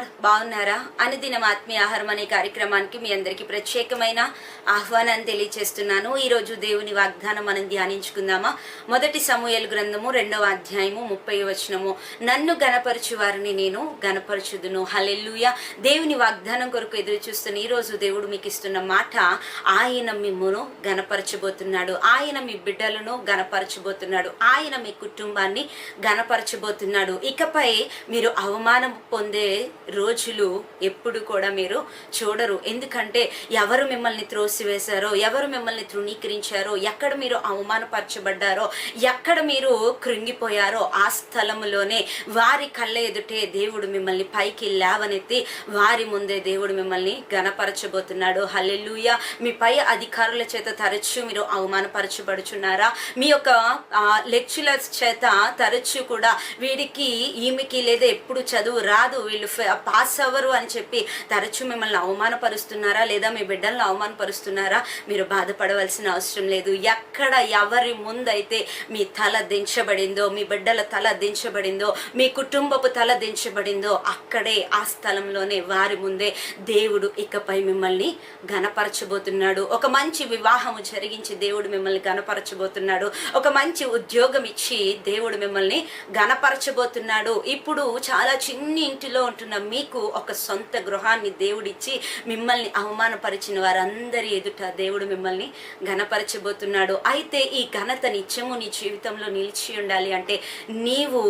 బాగున్నారా? అనుదినం ఆత్మీయ ఆహారం అనే కార్యక్రమానికి మీ అందరికీ ప్రత్యేకమైన ఆహ్వానాన్ని తెలియచేస్తున్నాను. ఈరోజు దేవుని వాగ్దానం మనం ధ్యానించుకుందామా? మొదటి సమూహల గ్రంథము రెండవ అధ్యాయము ముప్పై వచనము. నన్ను గనపరచు వారిని నేను గనపరచుదును. హలెల్లుయ! దేవుని వాగ్దానం కొరకు ఎదురు చూస్తున్న ఈరోజు దేవుడు మీకు ఇస్తున్న మాట ఆయన మిమ్మును గనపరచబోతున్నాడు. ఆయన మీ బిడ్డలను గనపరచబోతున్నాడు. ఆయన మీ కుటుంబాన్ని గనపరచబోతున్నాడు. ఇకపై మీరు అవమానం పొందే రోజులు ఎప్పుడు కూడా మీరు చూడరు. ఎందుకంటే ఎవరు మిమ్మల్ని త్రోసివేశారో ఎవరు మిమ్మల్ని తృణీకరించారో ఎక్కడ మీరు అవమానపరచబడ్డారో ఎక్కడ మీరు కృంగిపోయారో ఆ స్థలంలోనే వారి కళ్ళ ఎదుటే దేవుడు మిమ్మల్ని పైకి లేవనెత్తి వారి ముందే దేవుడు మిమ్మల్ని గణపరచబోతున్నాడు. హల్లెలూయ. మీ పై అధికారుల చేత తరచూ మీరు అవమానపరచబడుచున్నారా? మీ యొక్క లెక్చులర్స్ చేత తరచూ కూడా వీడికి ఈమెకి లేదా ఎప్పుడు చదువు రాదు. వీళ్ళు పాస్ అవ్వరు అని చెప్పి తరచూ మిమ్మల్ని అవమానపరుస్తున్నారా? లేదా మీ బిడ్డలను అవమానపరుస్తున్నారా? మీరు బాధపడవలసిన అవసరం లేదు. ఎక్కడ ఎవరి ముందైతే మీ తల దించబడిందో మీ బిడ్డల తల దించబడిందో మీ కుటుంబపు తల దించబడిందో అక్కడే ఆ స్థలంలోనే వారి ముందే దేవుడు ఇకపై మిమ్మల్ని గనపరచబోతున్నాడు ఒక మంచి వివాహము జరిగించి దేవుడు మిమ్మల్ని గనపరచబోతున్నాడు ఒక మంచి ఉద్యోగం ఇచ్చి దేవుడు మిమ్మల్ని గనపరచబోతున్నాడు ఇప్పుడు చాలా చిన్ని ఇంటిలో ఉంటున్న మీకు ఒక సొంత గృహాన్ని దేవుడిచ్చి మిమ్మల్ని అవమానపరిచిన వారందరి ఎదుట దేవుడు మిమ్మల్ని ఘనపరచబోతున్నాడు. అయితే ఈ ఘనత నిత్యము నీ జీవితంలో నిలిచి ఉండాలి అంటే నీవు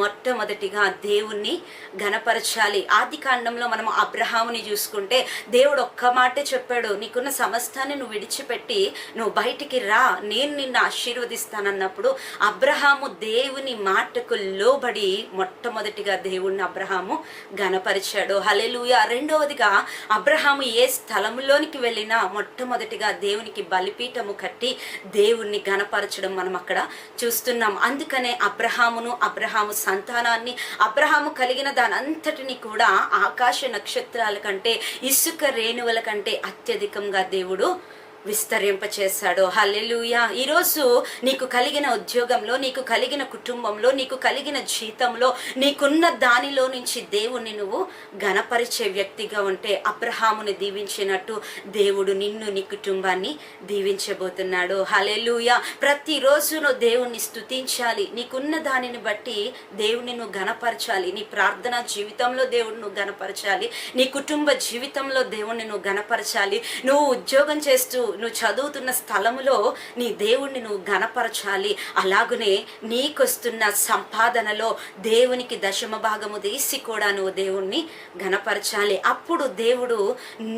మొట్టమొదటిగా దేవుణ్ణి ఘనపరచాలి. ఆది కాండంలో మనం అబ్రహాముని చూసుకుంటే దేవుడు ఒక్క మాటే చెప్పాడు నీకున్న సమస్తాన్ని నువ్వు విడిచిపెట్టి నువ్వు బయటికి రా నేను నిన్ను ఆశీర్వదిస్తానన్నప్పుడు అబ్రహాము దేవుని మాటకు లోబడి మొట్టమొదటిగా దేవుణ్ణి అబ్రహాము ఘన గనపరిచాడు హలెలుయ రెండవదిగా అబ్రహాము ఏ స్థలంలోనికి వెళ్ళినా మొట్టమొదటిగా దేవునికి బలిపీఠము కట్టి దేవుణ్ణి గనపరచడం మనం అక్కడ చూస్తున్నాం. అందుకనే అబ్రహామును అబ్రహాము సంతానాన్ని అబ్రహాము కలిగిన దానంతటిని కూడా ఆకాశ నక్షత్రాల కంటే ఇసుక రేణువుల కంటే అత్యధికంగా దేవుడు విస్తరింపచేశాడు. హల్లెలూయా. ఈరోజు నీకు కలిగిన ఉద్యోగంలో నీకు కలిగిన కుటుంబంలో నీకు కలిగిన జీతంలో నీకున్న దానిలో నుంచి దేవుణ్ణి నువ్వు గణపరిచే వ్యక్తిగా ఉంటే అబ్రహాముని దీవించినట్టు దేవుడు నిన్ను నీ కుటుంబాన్ని దీవించబోతున్నాడు. హలెలుయా ప్రతిరోజు నువ్వు దేవుణ్ణి స్తుతించాలి. నీకున్న దానిని బట్టి దేవుని నువ్వు గణపరచాలి నీ ప్రార్థన జీవితంలో దేవుడు నువ్వు గణపరచాలి నీ కుటుంబ జీవితంలో దేవుణ్ణి నువ్వు గణపరచాలి నువ్వు ఉద్యోగం చేస్తూ నువ్వు చదువుతున్న స్థలములో నీ దేవుణ్ణి నువ్వు గణపరచాలి అలాగనే నీకొస్తున్న సంపాదనలో దేవునికి దశమ భాగము తీసి కూడా నువ్వు దేవుణ్ణి గణపరచాలి అప్పుడు దేవుడు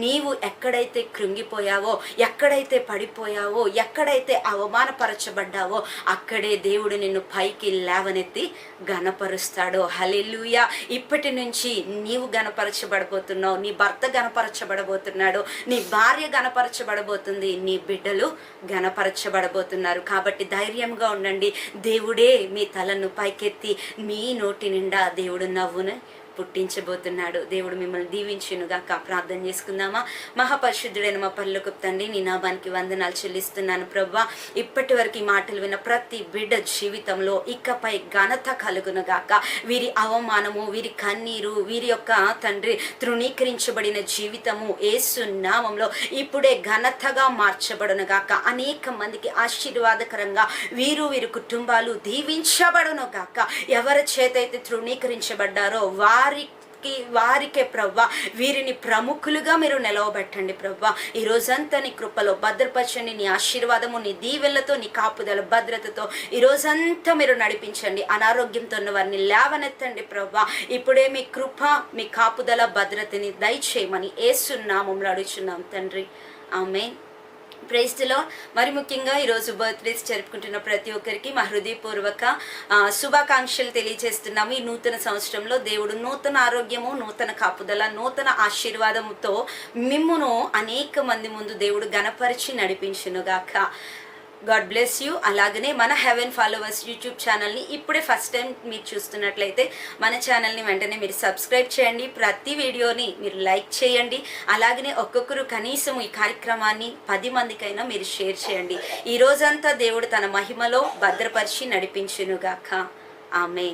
నీవు ఎక్కడైతే కృంగిపోయావో ఎక్కడైతే పడిపోయావో ఎక్కడైతే అవమానపరచబడ్డావో అక్కడే దేవుడు నిన్ను పైకి లేవనెత్తి గణపరుస్తాడు హలెలుయ ఇప్పటి నుంచి నీవు గణపరచబడబోతున్నావు నీ భర్త గణపరచబడబోతున్నాడు నీ భార్య గణపరచబడబోతుంది నీ బిడ్డలు ఘనపరచబడబోతున్నారు. కాబట్టి ధైర్యంగా ఉండండి. దేవుడే మీ తలను పైకెత్తి మీ నోటి నిండా దేవుడు నవ్వును పుట్టించబోతున్నాడు. దేవుడు మిమ్మల్ని దీవించునుగాక. ప్రార్థన చేసుకుందామా? మహాపరిశుద్ధుడైన మా పర్లకు తండ్రి నీ నాభానికి వందనాలు చెల్లిస్తున్నాను ప్రభా. ఇప్పటి వరకు ఈ మాటలు విన్న ప్రతి బిడ్డ జీవితంలో ఇకపై ఘనత కలుగునుగాక. వీరి అవమానము వీరి కన్నీరు వీరి యొక్క తండ్రి తృణీకరించబడిన జీవితము ఏసు నామంలో ఇప్పుడే ఘనతగా మార్చబడునుగాక. అనేక మందికి ఆశీర్వాదకరంగా వీరు వీరి కుటుంబాలు దీవించబడునుగాక. ఎవరి చేతైతే తృణీకరించబడ్డారో వారి వారికి వారికే ప్రవ్వ. వీరిని ప్రముఖులుగా మీరు నిలవబెట్టండి ప్రవ్వ. ఈ రోజంతా నీ కృపలో భద్రపరచండి నీ ఆశీర్వాదము నీ దీవెళ్ళతో నీ కాపుదల భద్రతతో ఈ రోజంతా మీరు నడిపించండి. అనారోగ్యంతో ఉన్న వారిని లేవనెత్తండి ప్రవ్వ. ఇప్పుడే మీ కృప మీ కాపుదల భద్రతని దయచేయమని ఏసున్నామంలో అడుగుచున్నాం తండ్రి. ఆమె ప్రైస్లో మరి ముఖ్యంగా ఈరోజు బర్త్డేస్ జరుపుకుంటున్న ప్రతి ఒక్కరికి మా హృదయపూర్వక శుభాకాంక్షలు తెలియజేస్తున్నాము. ఈ నూతన సంవత్సరంలో దేవుడు నూతన ఆరోగ్యము నూతన కాపుదల నూతన ఆశీర్వాదముతో మిమ్మును అనేక మంది ముందు దేవుడు గణపరిచి నడిపించునుగాక. గాడ్ బ్లెస్ యూ అలాగనే మన హెవెన్ ఫాలోవర్స్ యూట్యూబ్ ఛానల్ని ఇప్పుడే ఫస్ట్ టైం మీరు చూస్తున్నట్లయితే మన ఛానల్ని వెంటనే మీరు సబ్స్క్రైబ్ చేయండి. ప్రతి వీడియోని మీరు లైక్ చేయండి. అలాగనే ఒక్కొక్కరు కనీసం ఈ కార్యక్రమాన్ని పది మందికైనా మీరు షేర్ చేయండి. ఈ రోజంతా దేవుడు తన మహిమలో భద్రపరిచి నడిపించునుగాక. ఆమె